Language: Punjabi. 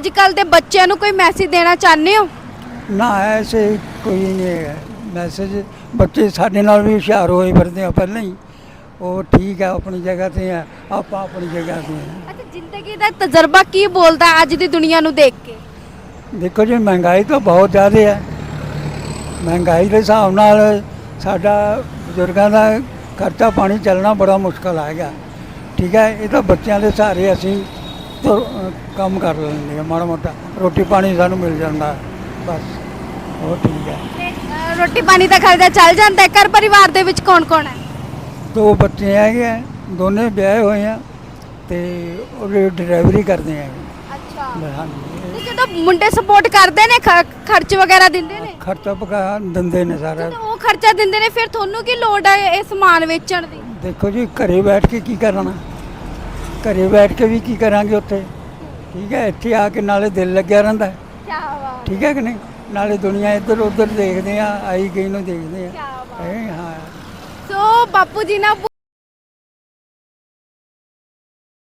ਅੱਜ ਕੱਲ ਦੇ ਬੱਚਿਆਂ ਨੂੰ ਕੋਈ ਮੈਸੇਜ ਦੇਣਾ ਚਾਹੁੰਦੇ ਹੋ? ਨਾ ਐਸੇ ਕੋਈ ਨਹੀਂ ਹੈ ਮੈਸੇਜ ਬੱਚੇ ਸਾਡੇ ਨਾਲ ਵੀ ਹੁਸ਼ਿਆਰ ਹੋਏ ਫਿਰਦੇ ਆ ਪਹਿਲਾਂ ਹੀ। ਉਹ ਠੀਕ ਹੈ ਆਪਣੀ ਜਗ੍ਹਾ ਤੇ ਹੈ ਆਪਾਂ ਆਪਣੀ ਜਗ੍ਹਾ ਤੇ ਹਾਂ ਅੱਛਾ ਜ਼ਿੰਦਗੀ ਦਾ ਤਜਰਬਾ ਕੀ ਬੋਲਦਾ ਅੱਜ ਦੀ ਦੁਨੀਆ ਨੂੰ ਦੇਖ ਕੇ? ਦੇਖੋ ਜੀ ਮਹਿੰਗਾਈ ਤਾਂ ਬਹੁਤ ਜ਼ਿਆਦਾ ਹੈ ਮਹਿੰਗਾਈ ਦੇ ਹਿਸਾਬ ਨਾਲ ਸਾਡਾ ਬਜ਼ੁਰਗਾਂ ਦਾ ਖਰਚਾ ਪਾਣੀ ਚੱਲਣਾ ਬੜਾ ਮੁਸ਼ਕਲ ਹੈਗਾ ਠੀਕ ਹੈ ਇਹ ਤਾਂ ਬੱਚਿਆਂ ਦੇ ਸਹਾਰੇ ਅਸੀਂ ਤੁਰ- ਅਹ ਕੰਮ ਕਰ ਲੈਂਦੇ ਹਾਂ ਮਾੜਾ ਮੋਟਾ। ਰੋਟੀ ਪਾਣੀ ਸਾਨੂੰ ਮਿਲ ਜਾਂਦਾ ਬਸ। ਉਹ ਠੀਕ ਹੈ ਤੇ ਅ, ਰੋਟੀ ਪਾਣੀ ਦਾ ਖਰਚਾ ਚੱਲ ਜਾਂਦਾ ਹੈ। ਘਰ ਪਰਿਵਾਰ ਦੇ ਵਿੱਚ ਕੌਣ ਕੌਣ ਹੈ? ਦੋ ਬੱਚੇ ਹੈਗੇ ਆ ਦੋਨੇ ਵਿਆਹੇ ਹੋਏ ਆ ਤੇ ਉਹ ਡਰਾਈਵਰੀ ਕਰਦੇ ਆ। ਅੱਛਾ। ਹਾਂਜੀ। ਤੇ ਜਦੋਂ ਮੁੰਡੇ ਸਪੋਰਟ ਕਰਦੇ ਨੇ ਖ- ਖਰਚ ਵਗੈਰਾ ਦਿੰਦੇ ਨੇ? ਖਰਚਾ ਪਕਾ ਦਿੰਦੇ ਨੇ ਸਾਰਾ। ਜਦੋਂ ਉਹ ਖਰਚਾ ਦਿੰਦੇ ਨੇ ਫਿਰ ਤੁਹਾਨੂੰ ਕੀ ਲੋੜ ਹੈ ਇਹ ਸਮਾਨ ਵੇਚਣ ਦੀ? ਦੇਖੋ ਜੀ ਘਰੇ ਬੈਠ ਕੇ ਕੀ ਕਰਨਾ? ਘਰੇ ਬੈਠ ਕੇ ਵੀ ਕੀ ਕਰਾਂਗੇ ਉੱਥੇ? ਠੀਕ ਹੈ ਇੱਥੇ ਆ ਕੇ ਨਾਲੇ ਦਿਲ ਲੱਗਿਆ ਰਹਿੰਦਾ ਹੈ, ਕੀ ਬਾਤ। ਠੀਕ ਹੈ ਕਿ ਨਹੀਂ? ਨਾਲੇ ਦੁਨੀਆ ਇੱਧਰ ਉੱਧਰ ਦੇਖਦੇ ਆ ਆਈ ਗਈ ਨੂੰ ਦੇਖਦੇ ਆ। ਕੀ ਬਾਤ। ਇਹ ਹਾਂ। ਸੋ ਬਾਪੂ ਜੀ ਨਾਲ